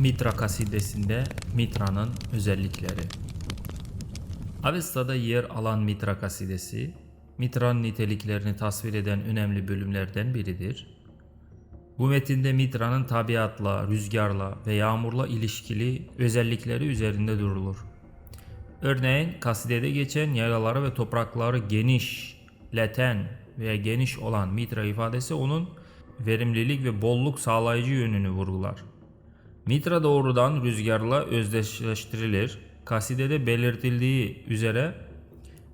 Mitra kasidesinde Mitra'nın özellikleri. Avesta'da yer alan Mitra kasidesi, Mitra'nın niteliklerini tasvir eden önemli bölümlerden biridir. Bu metinde Mitra'nın tabiatla, rüzgarla ve yağmurla ilişkili özellikleri üzerinde durulur. Örneğin kasidede geçen yaylaları ve toprakları geniş, leten veya geniş olan Mitra ifadesi onun verimlilik ve bolluk sağlayıcı yönünü vurgular. Mitra doğrudan rüzgarla özdeşleştirilir. Kasidede belirtildiği üzere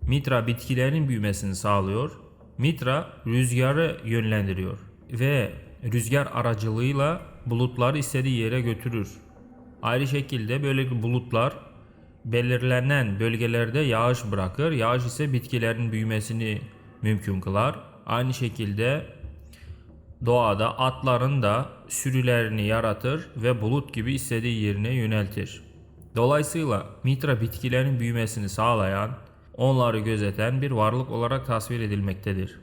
Mitra bitkilerin büyümesini sağlıyor. Mitra rüzgarı yönlendiriyor ve rüzgar aracılığıyla bulutları istediği yere götürür. Ayrı şekilde böyle bulutlar belirlenen bölgelerde yağış bırakır. Yağış ise bitkilerin büyümesini mümkün kılar. Aynı şekilde doğada atların da sürülerini yaratır ve bulut gibi istediği yerine yöneltir. Dolayısıyla Mitra bitkilerin büyümesini sağlayan, onları gözeten bir varlık olarak tasvir edilmektedir.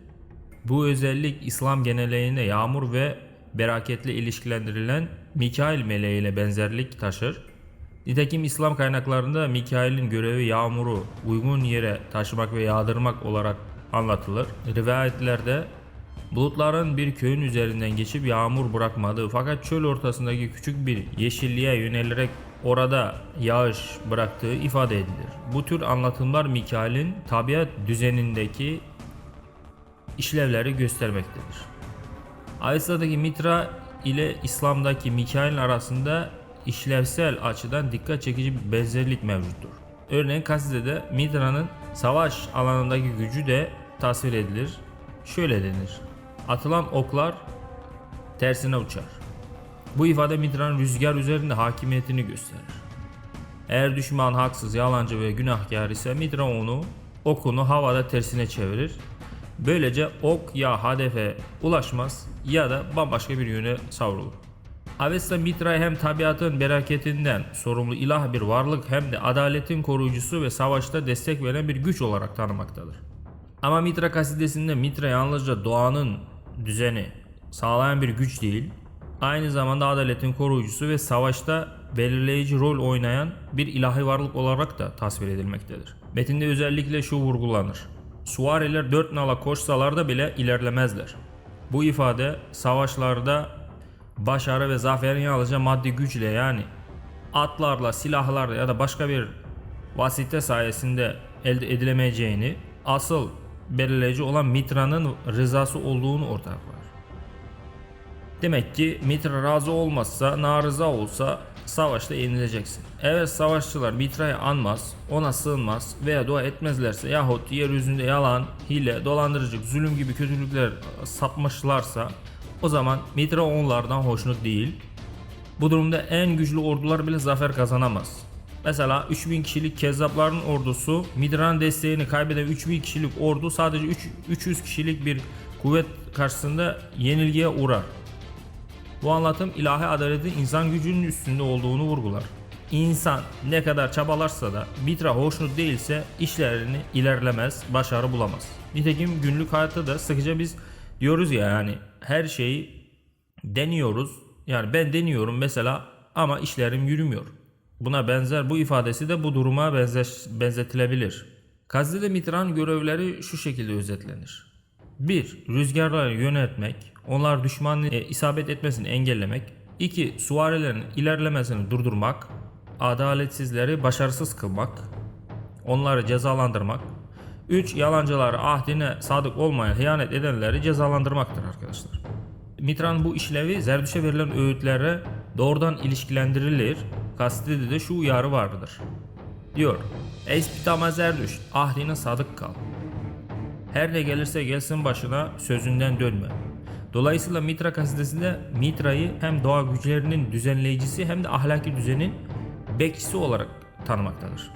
Bu özellik İslam geneleğinde yağmur ve bereketle ilişkilendirilen Mikail meleği ile benzerlik taşır. Nitekim İslam kaynaklarında Mikail'in görevi yağmuru uygun yere taşımak ve yağdırmak olarak anlatılır. Rivayetlerde bulutların bir köyün üzerinden geçip yağmur bırakmadığı fakat çöl ortasındaki küçük bir yeşilliğe yönelerek orada yağış bıraktığı ifade edilir. Bu tür anlatımlar Mikail'in tabiat düzenindeki işlevleri göstermektedir. Ayasa'daki Mitra ile İslam'daki Mikail arasında işlevsel açıdan dikkat çekici bir benzerlik mevcuttur. Örneğin Kaside'de Mitra'nın savaş alanındaki gücü de tasvir edilir. Şöyle denir. Atılan oklar tersine uçar. Bu ifade Mitra'nın rüzgar üzerinde hakimiyetini gösterir. Eğer düşman haksız, yalancı ve günahkar ise Mitra onu okunu havada tersine çevirir. Böylece ok ya hedefe ulaşmaz ya da bambaşka bir yöne savrulur. Avesta Mitra'yı hem tabiatın bereketinden sorumlu ilah bir varlık hem de adaletin koruyucusu ve savaşta destek veren bir güç olarak tanımaktadır. Ama Mitra kasidesinde Mitra yalnızca doğanın düzeni sağlayan bir güç değil, aynı zamanda adaletin koruyucusu ve savaşta belirleyici rol oynayan bir ilahi varlık olarak da tasvir edilmektedir. Metinde özellikle şu vurgulanır. Suariler dört nala koşsalar da bile ilerlemezler. Bu ifade savaşlarda başarı ve zaferin yalnızca maddi güçle yani atlarla, silahlarla ya da başka bir vasite sayesinde elde edilemeyeceğini, asıl belirleyici olan Mitra'nın rızası olduğunu ortaya koyar. Demek ki Mitra razı olmazsa, narıza olsa savaşta yenileceksin. Eğer savaşçılar Mitra'yı anmaz, ona sığınmaz veya dua etmezlerse yahut yeryüzünde yalan, hile, dolandırıcılık, zulüm gibi kötülükler sapmışlarsa o zaman Mitra onlardan hoşnut değil. Bu durumda en güçlü ordular bile zafer kazanamaz. Mesela 3000 kişilik kezzapların ordusu Midra'nın desteğini kaybeden 3000 kişilik ordu sadece 3, 300 kişilik bir kuvvet karşısında yenilgiye uğrar. Bu anlatım ilahi adaletin insan gücünün üstünde olduğunu vurgular. İnsan ne kadar çabalarsa da Mitra hoşnut değilse işlerini ilerlemez, başarı bulamaz. Nitekim günlük hayatta da sıkıca biz diyoruz ya yani her şeyi deniyoruz. Yani ben deniyorum mesela ama işlerim yürümüyor. Buna benzer bu ifadesi de bu duruma benzer, benzetilebilir. Kazdede Mitra'nın görevleri şu şekilde özetlenir. 1. Rüzgarları yönetmek, onlar düşmanın e, isabet etmesini engellemek. 2. Suvarilerin ilerlemesini durdurmak, adaletsizleri başarısız kılmak, onları cezalandırmak. 3. Yalancıları ahdine sadık olmayan, hıyanet edenleri cezalandırmaktır arkadaşlar. Mitra'nın bu işlevi Zerdüş'e verilen öğütlere doğrudan ilişkilendirilir. Kastede de şu uyarı vardır. Diyor, Espitama Zerdüş, ahdine sadık kal. Her ne gelirse gelsin başına sözünden dönme. Dolayısıyla Mitra kasidesinde Mitra'yı hem doğa güçlerinin düzenleyicisi hem de ahlaki düzenin bekçisi olarak tanımaktadır.